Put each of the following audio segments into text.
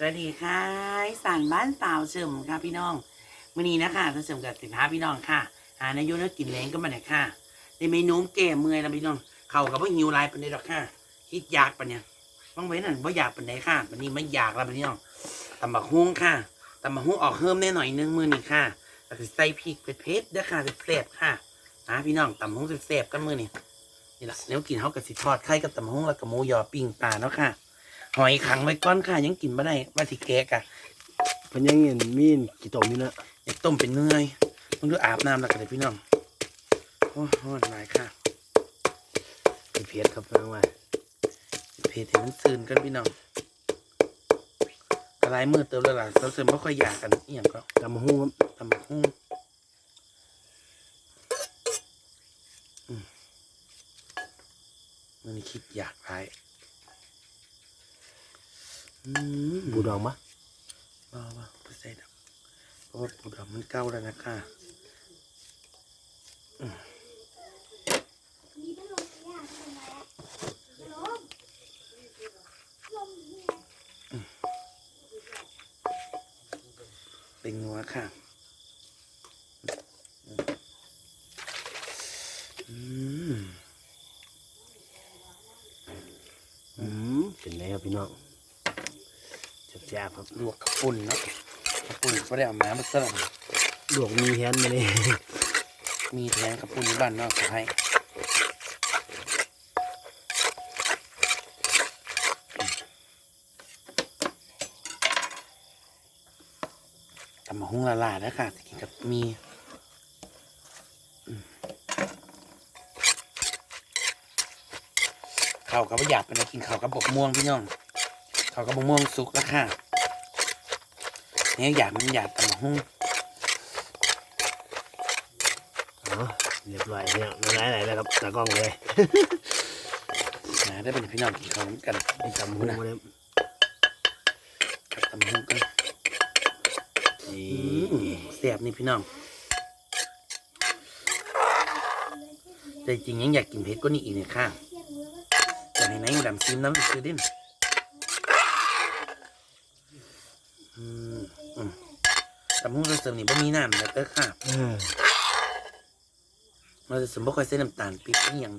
สวัสดีค่ะอีสานบ้านสาวเฉิมค่ะพี่น้องวันนี้นะคะสาวเฉิมกับสินค้าพี่น้องค่ะ หาในยุนักกินแรงก็มาหน่อยค่ะในเมนูแก่เมื่อยแล้วพี่น้อง เขากับว่าหิวหลายปันนี้หรอกค่ะคิดอยากปันเนี่ยต้องไว้นั่นว่าอยากปันไหนค่ะวันนี้ไม่อยากแล้วพี่น้องตำบักฮุ้งค่ะตำบักฮุ้งออกเพิ่มแน่หน่อยนึงมือนี่ค่ะแล้วก็ใส่พริกเผ็ดๆเด้อค่ะเสียบๆค่ะนะพี่น้องตำบักฮุ้งเสียบๆกันมือนี่นี่แหละแล้วกินเขากับสิทอดไข่กับตำบักฮุ้งแล้วก็หมูยอปิ้งปลาเนาะค่ะ หอยขังไว้ก้อนค่ะยังกินไม่ได้ว่าสิแกะกะเพิ่นยังเห็นมีนกี่ตมนี่นะอยากต้มเป็นเนื้อยมึงดูอาบน้ำแล้วกันเลยพี่น้องโอ้โหหลายค่ะเป็นเพียรครับน้องว่าเพจเห็นมันซึนกันพี่น้องกระไรมือเติมแล้วล่ะเราเสริมไม่ค่อยอยากกันอหย่างก็ตำหูครับทำแบบหุ้งอืมมันนี่คิดอยากไปอืมบูดองปะบ้าว่าไม่ใส่ดอกเพราะว่าปูดอกมันเก่าแล้วนะคะอืมเป็นงัวค่ะ อืม อืมเป็นไงครับพี่น้องแซ่บๆ ครับลวกกระปุ่นเนาะกระปุ่นก็ได้เอามามาเสิร์ฟลวกมีแฮนมาเลยมีแทงกระปุ่นอยู่บ้านนอกให้ทำมาหุ้งละลายแล้วค่ะจะกินกับมีอืมข้าวกับว่าอยากเป็นอะไรกินข้าวกับบกม่วงพี่น้องข้าวกับบกม่วงสุกแล้วค่ะ เนี่ยอยากมันอยากทำมาหุ้งเรียบร้อยเนี่ยละลายไหลแล้วครับตากล้องเลยนะได้เป็นพี่น้องกินข้าวน้ำกันไอ้ตำหูมาเลยตำหุ้งกันนี่เสียบนี่พี่น้องแต่จริงยังอยากกินเผ็ดก็นี่อีกเนี่ยค่ะแต่ในไหนๆดำซิมน้ำซื้อดิ้นอืมอืมตำหุ้งเราเสริมนี่บ่มีน้ำแล้วก็ค่ะเออเราจะเสริมบ่ค่อยใส่น้ำตาลปิ๊บนี่ยัง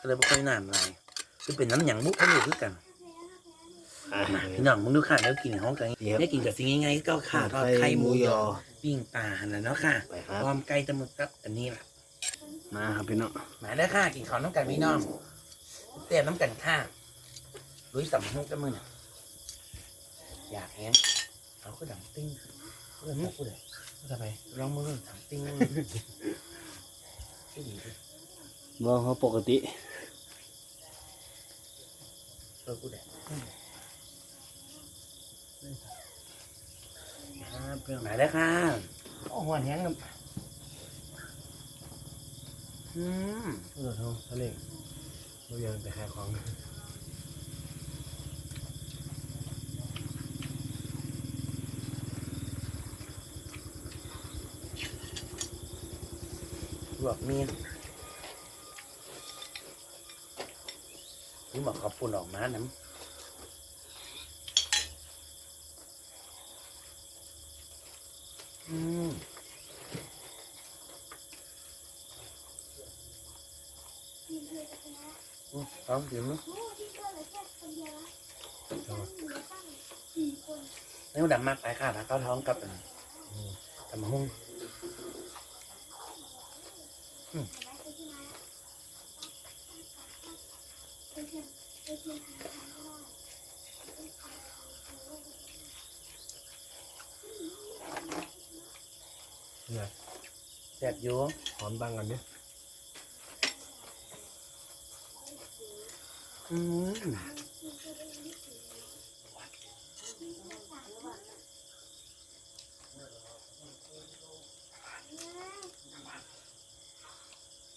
ก็เลยบ่ค่อยน้ำลายคือเป็นน้ำหยังบุกเขาอยู่คือกันอะ มาพี่น้องมึงดูค่ะแล้วกินห้องกันนี่ครับได้กินกับสิ่งง่ายๆก็ข่าทอดไข่หมูยอปิ้งปลาหันแล้วเนาะค่ะไปครับ พร้อมไก่ตะมึกกับอันนี้ล่ะ มาครับพี่น้องมาได้อค่ะกินข้าวน้ำกันพี่น้องเตรียมน้ำกันค่ะลุยสัมมุกกันมือน่ะอยากแห้งเอาก็ดังติ้ง เพื่อนพูดเลยทำไมลองมือดังติ้งมือที่ดีดิมองเขาปกติเออพูดเลยมาได้อค่ะโอ้หัวแห้งครับอืมเออเท่าทะเลเรายังไปขายของ วกเมียนนี่บอกขอบปุ่นออกมาน้ำอืมอืมเอาเดี๋ยวนะนี่ดำมากไปค่ะแล้วก็ท้องกับอันทำหุ้ง เนี่ยแซ่บอยู่หอมบังกันเนี่ยอืม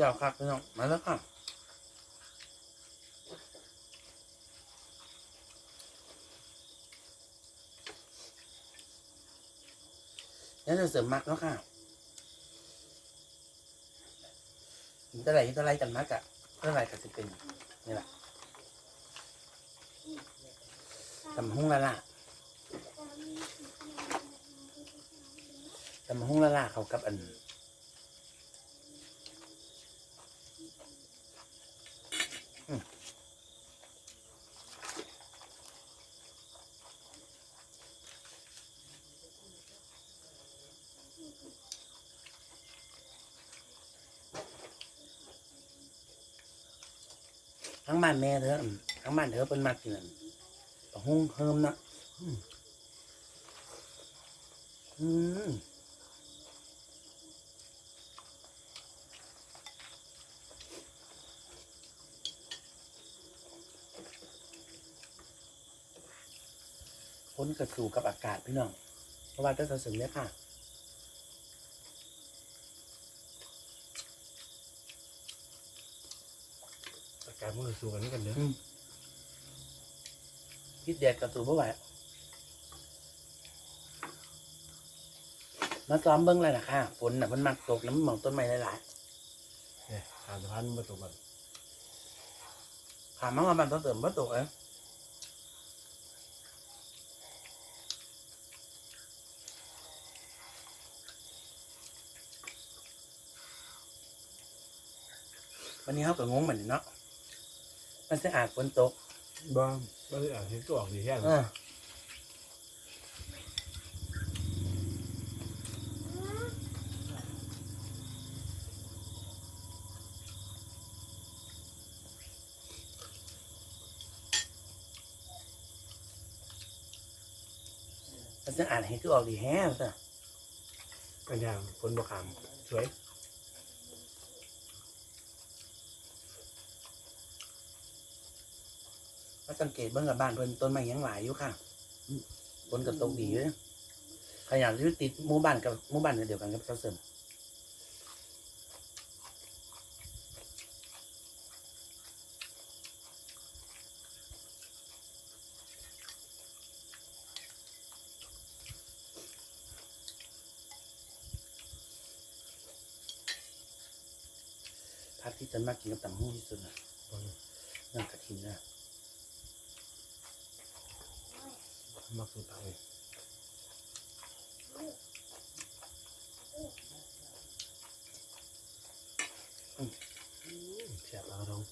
เจ้าครับพี่น้องมาแล้วครับแล้วจะเสริมมักแล้วค่ะเท่าไหร่เท่าไรกันมักอะเท่าไหร่ก็จะเป็นนี่แหละตำหุ้งละล่ะตำหุ้งละล่ะเขากับอัน ทั้งบ้านแม่เธออืมทั้งบ้านเธอเป็นมากกินอันปะหุ้งเฮิมนะอืมพ้นกระสู่กับอากาศพี่น้องเพราะว่าจะสึงเนี่ยค่ะ กาศมันก็สู้กันนี่กันเด้ออืมพิษแดดกระสู่เมื่อไหร่มาซ้อมเบิ้งเลยนะค่ะฝนน่ะมันมักตกแล้วมันมองต้นไม้หลายเนี่ยทานสะพานมันบ่ตกกันๆขามันว่ามันต้องเติมมาตกเอ้วันนี้เขาก็งงเหมือนเนาะ มันจะอาจฝนตกบ่บ่ได้อ่านเห็นตัวออกดีแค่เออมันจะอ่านให้คือออกดีแฮะซะกันอย่างคนบ่ขามสวย มาสังเกตเบื้องกับบ้านเพิ่นต้นไม้ยังหลายอยู่ค่ะอืมฝนกับตกดีอยู่เด้อขยันอยู่ติดหมู่บ้านกับหมู่บ้านเดียวกันกับเจ้าเสริมพักที่ฉันมากกินกับตำหู้ที่สุดนะนั่นกระถินนะ มักสุดทางเลยแซ่บแล้วท้อง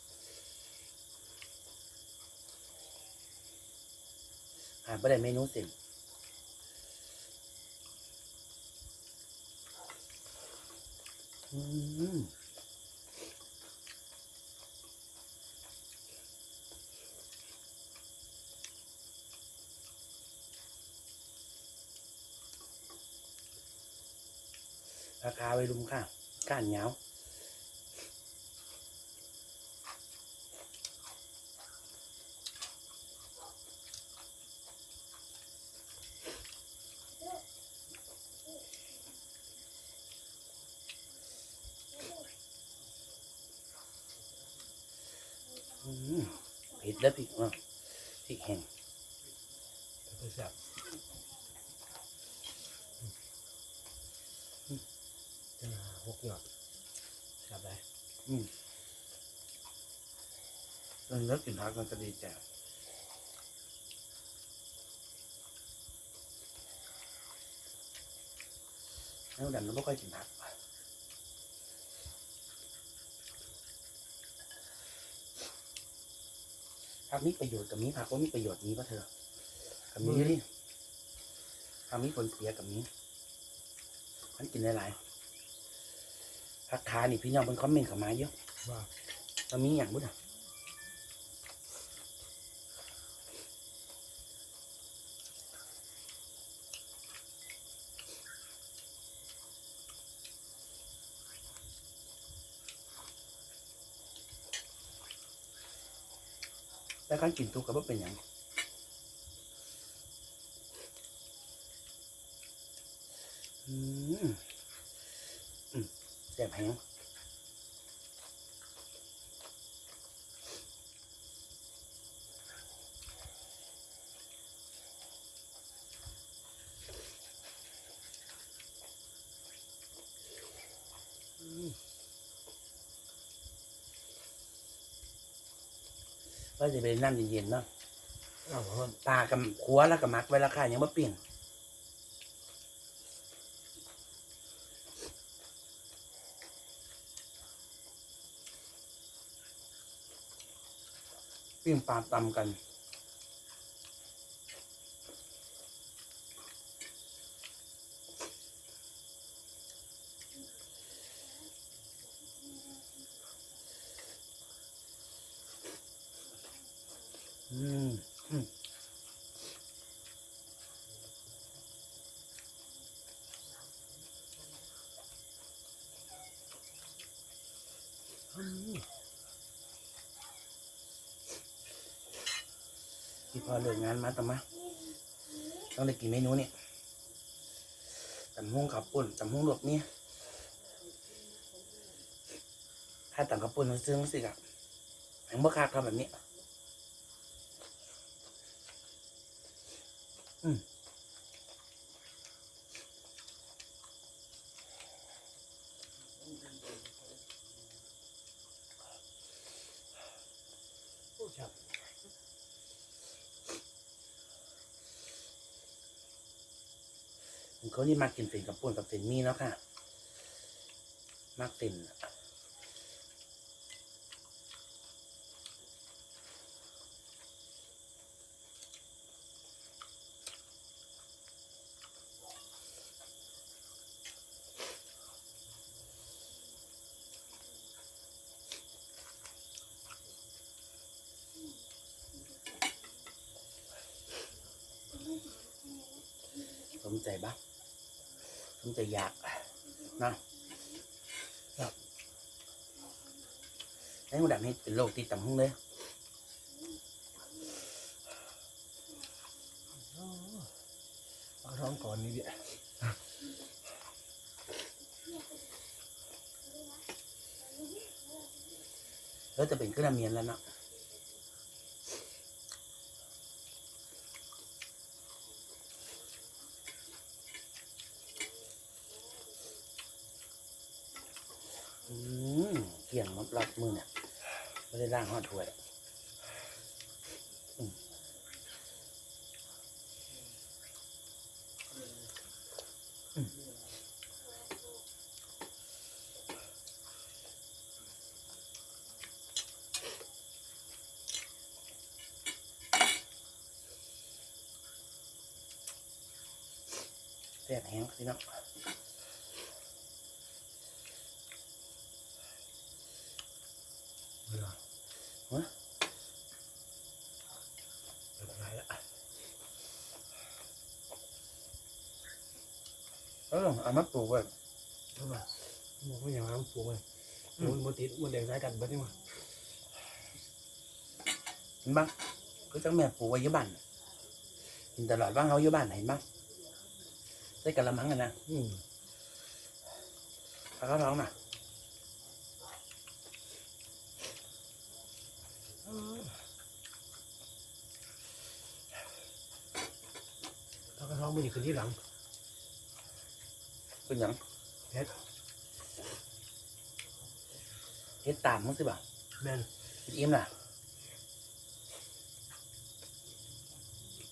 หาไม่ได้เมนูสิอืม ราคาไว้รุมค่ะก้านเหงาอืมเผ็ดแล้วพริกอะพริกแห้งก็แซ่บอืมจะ หาหกหยอดแซ่บได้อืมแล้วเลิกกินผักมันจะดีจ้ะแล้วดันเราไม่ค่อยกินผักผักมีประโยชน์กับมีผักก็มีประโยชน์มีป่ะเธอกับมีดิผักมีผลเสียกับมีมันกินหลายๆ ผักขานี่พี่น้องเป็นคอมเมนต์เข้ามาเยอะว่ามันมีอย่างบุ้อะแล้วการกินทุกข์ก็บ่เป็นอย่างอืมอืม แซ่บแห้งก็จะไปนน้ำเย็นๆเนาะตากับขัวแล้วกับมักไว้ราคายังไม่เปลี่ยน ปิ้งปลาตำกัน อืมอืม ที่ พอเลิกงานมาต่อมาต้องได้กินเมนูเนี่ยตำฮุ้งขับปุ่นตำฮุ้งลวกเนี่ยถ้าตำขับปุ่นมันซื้อมันสิกับแหงบ่คาครับแบบนี้อืม ผมเขานี่มากินเส้นกับปุ่นกับเส้นมีเนาะค่ะ มากเส้นสมใจบ้าง มใจอยากนะไอ้หูดับนี่เป็นโรคติดต่ำหุ้งเลยเอาท้องก่อนนี่ดิแล้วจะเป็นเครื่องเมียนแล้วเนาะอืมเกี่ยง มือเนี่ยไม่ได้ล่างหอดถ้วยอืมอืมแซ่บแห้งสิเนาะ เบื่อ ฮะ เบื่ออะไรละ เออเอามาปลูกไว้เอามาบอกว่าอย่างนั้นปลูกเลยมันมันติดมันแดงสายกันเบิดนี่มาเห็นบ้างก็จังแม่ปลูกไว้อยู่บ้านน่ะกินตลอดว่างเขาอยู่บ้านเห็นบ้างใส่กะละมังกันนะอืมปลาเขาท้องน่ะแล้วก็ท้องมันอยู่ขึ้นที่หลัง เป็นหยังเฮ็ด เฮ็ดตามมั้งสิบ่าแม่นเฮ็ดอิ่มน่ะ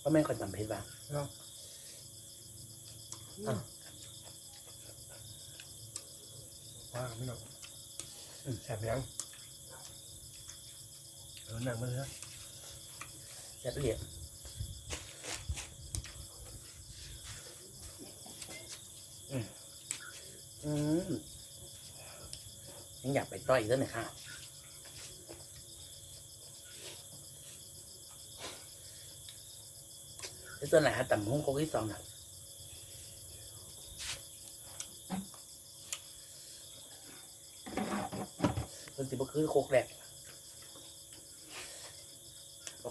ว่าแม่นคนจำเฮ็ดบ้างเนาะอะว่ากันไม่หรอกอืมแสบยังเออหนังมันเลยนะแซ่บเหลี่ยมอืม อืมยังอยากไปต่อยอีกแล้วเนี่ยค่ะแล้ตัวไหนฮะต่ำห้งโคกที่สองน่ะมันสิบ่คือโคกแรก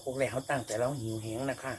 โคกแรกเขาตั้งแต่เราหิวแห้งนะคะ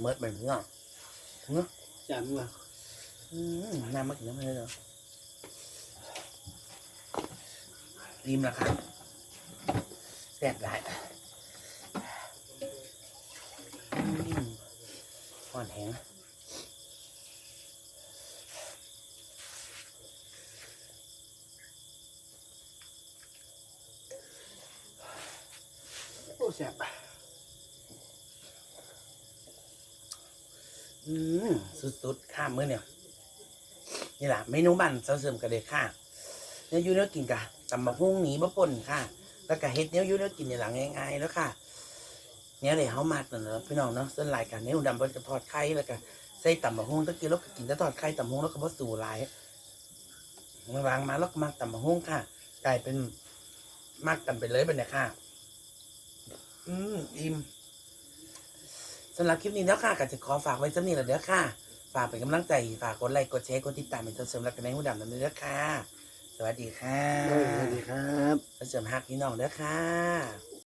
เมิดไปพี่น้องเนาะจานว่าอืมน้ำมากินน้ำเลยเนาะริมละค่ะแซ่บหลายอืมอ่อนแห้งโอ้แซ่บ อืมสุดๆข้ามมื้อเนี่ยนี่แหละเมนูบ้านเสาเสริมกันเลยค่ะเนื้อยูเนื้อกินกะตำบักหุ่งหนีบะป่นค่ะ แล้วก็เฮ็ดเนื้อยูเนื้อกินในหลังง่ายๆแล้วค่ะเนี่ยเลยเฮามากนั่นแหละพี่น้องเนาะส่วนหลายกันเนื้อดำเพิ่นจะทอดไข่แล้วก็ใส่ตำบักหุ่งตะกี้เราก็กินแต่ทอดไข่ตำบักหุ่งแล้วก็บ่สู่ลายมาวางมาแล้วก็มักตำบักหุ่งค่ะ กลายเป็นมักกันไปเลยบัดเนี่ยค่ะ อืมอิ่ม สำหรับคลิปนี้แล้วค่ะก็จะขอฝากไว้สักนิดละเด้อค่ะฝากเป็นกำลังใจฝากกดไลค์กดแชร์กดติดตามเป็นตัวเสริมรักกันในหูดำนั่นเด้อค่ะ สวัสดีค่ะสวัสดีครับตัวเสริมฮักพี่น้องเด้อค่ะ